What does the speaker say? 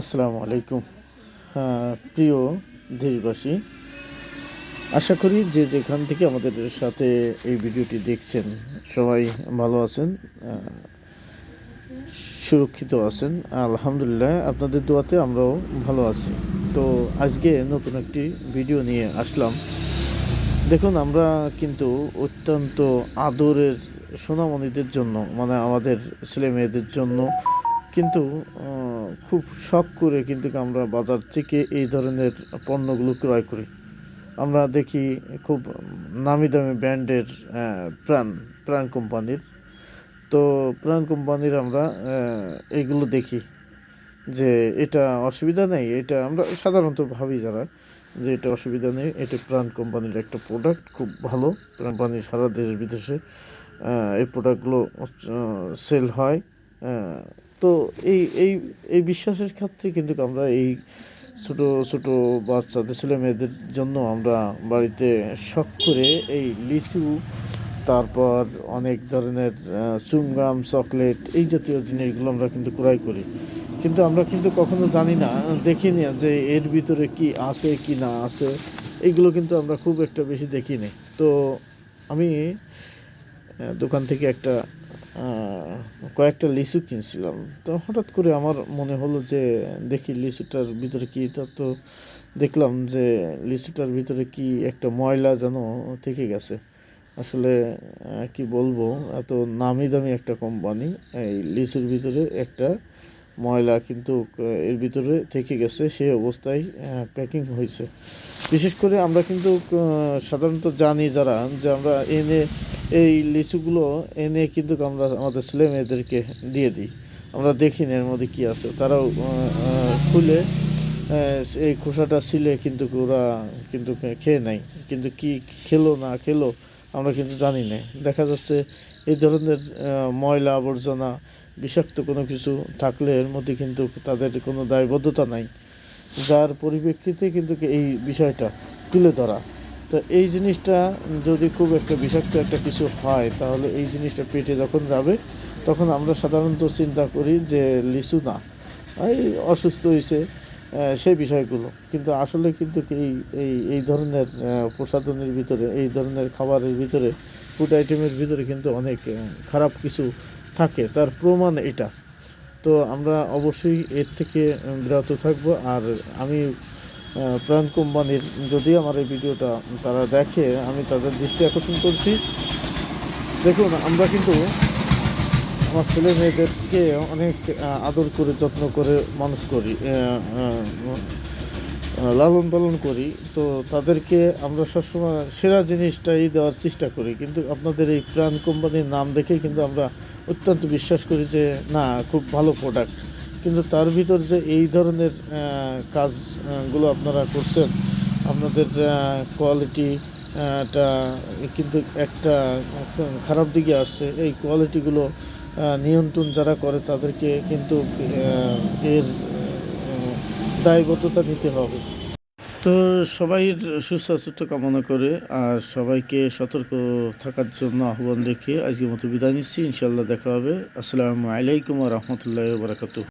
আসসালামু আলাইকুম। হ্যাঁ, প্রিয় দেশবাসী আশা করি যে যেখান থেকে আমাদের সাথে এই ভিডিওটি দেখছেন সবাই ভালো আছেন সুরক্ষিত আছেন। আলহামদুলিল্লাহ আপনাদের দোয়াতে আমরাও ভালো আছি। তো আজকে নতুন একটি ভিডিও নিয়ে আসলাম। দেখুন আমরা কিন্তু অত্যন্ত আদরের সোনামণিদের জন্য মানে আমাদের ছেলে মেয়েদের জন্য কিন্তু খুব শখ করে কিন্তু আমরা বাজার থেকে এই ধরনের পণ্যগুলো ক্রয় করি। আমরা দেখি খুব নামি দামি ব্র্যান্ডের প্রাণ প্রাণ কোম্পানির। তো প্রাণ কোম্পানির আমরা আহ, এইগুলো দেখি যে এটা অসুবিধা নেই এটা আমরা সাধারণত ভাবি যারা যে এটা অসুবিধা নেই এটা প্রাণ কোম্পানির একটা প্রোডাক্ট খুব ভালো। প্রাণ কোম্পানি সারা দেশ বিদেশে এই প্রোডাক্টগুলো সেল হয়। তো এই এই এই বিশ্বাসের ক্ষেত্রে কিন্তু আমরা এই ছোট ছোট বাচ্চাদের, ছেলে মেয়েদের জন্য আমরা বাড়িতে শখ করে এই লিচু, তারপর অনেক ধরনের চুমগাম চকলেট এই জাতীয় জিনিসগুলো আমরা কিন্তু ক্রয় করি। কিন্তু আমরা কিন্তু কখনো জানি না, দেখি না যে এর ভিতরে কি আছে, কি না আছে। এইগুলো কিন্তু আমরা খুব একটা বেশি দেখি না তো আমি দোকান থেকে একটা কয়েকটা লিচু কিনছিলাম। তো হঠাৎ করে আমার মনে হলো যে, দেখি লিচুটার ভিতরে কি, তা, তো দেখলাম যে লিচুটার ভিতরে কি একটা ময়লা যেন থেকে গেছে। আসলে কি বলব, এত নামি দামি একটা কোম্পানি, এই লিচুর ভিতরে একটা ময়লা কিন্তু এর ভিতরে থেকে গেছে, সেই অবস্থায় প্যাকিং হয়েছে। বিশেষ করে আমরা কিন্তু সাধারণত জানি যারা, যে আমরা এনে এই লিচুগুলো এনে কিন্তু আমরা আমাদের ছেলে মেয়েদেরকে দিয়ে দিই। আমরা দেখি না এর মধ্যে কী আছে। তারাও খুলে এই খোসাটা ছিলে কিন্তু ওরা কিন্তু খেয়ে নেয় কিন্তু কি খেলো না খেলো, আমরা কিন্তু জানি না। দেখা যাচ্ছে এই ধরনের ময়লা আবর্জনা, বিষাক্ত কোনো কিছু থাকলে এর মধ্যে কিন্তু তাদের কোনো দায়বদ্ধতা নাই। যার পরিপ্রেক্ষিতে কিন্তু এই বিষয়টা তুলে ধরা। তো এই জিনিসটা যদি খুব একটা বিষাক্ত একটা কিছু হয়, তাহলে এই জিনিসটা পেটে যখন যাবে, তখন আমরা সাধারণত চিন্তা করি যে লিচু না। এই অসুস্থ হয়েছে সেই বিষয়গুলো। কিন্তু আসলে কিন্তু এই এই এই ধরনের প্রসাধনের ভিতরে, এই ধরনের খাবারের ভিতরে ফুড আইটেমের ভিতরে কিন্তু অনেক খারাপ কিছু থাকে। তার প্রমাণ এটা। তো আমরা অবশ্যই এর থেকে বিরত থাকব। আর আমি প্রাণ কোম্পানির, যদি আমার এই ভিডিওটা তারা দেখে, আমি তাদের দৃষ্টি আকর্ষণ করছি। দেখুন, আমরা কিন্তু আমার ছেলে মেয়েদেরকে অনেক আদর করে, যত্ন করে মানুষ করি লালন পালন করি। তো তাদেরকে আমরা সবসময় সেরা জিনিসটাই দেওয়ার চেষ্টা করি। কিন্তু আপনাদের এই প্রাণ কোম্পানির নাম দেখেই কিন্তু আমরা অত্যন্ত বিশ্বাস করি যে, না, খুব ভালো প্রোডাক্ট কিন্তু তার ভিতর যে এই ধরনের কাজগুলো আপনারা করছেন, আপনাদের কোয়ালিটি টা কিন্তু একটা খারাপ দিকে আসছে। এই কোয়ালিটিগুলো নিয়ন্ত্রণ যারা করে তাদেরকে কিন্তু এর দায়বদ্ধতা নিতে হবে। তো সবাই সুস্বাস্থ্য কামনা করে, আর সবাইকে সতর্ক থাকার জন্য আহ্বান রেখে আজকের মতো বিদায় নিচ্ছি। ইনশাল্লাহ দেখা হবে। আসসালামু আলাইকুম রহমতুল্লাহ বারাকাতু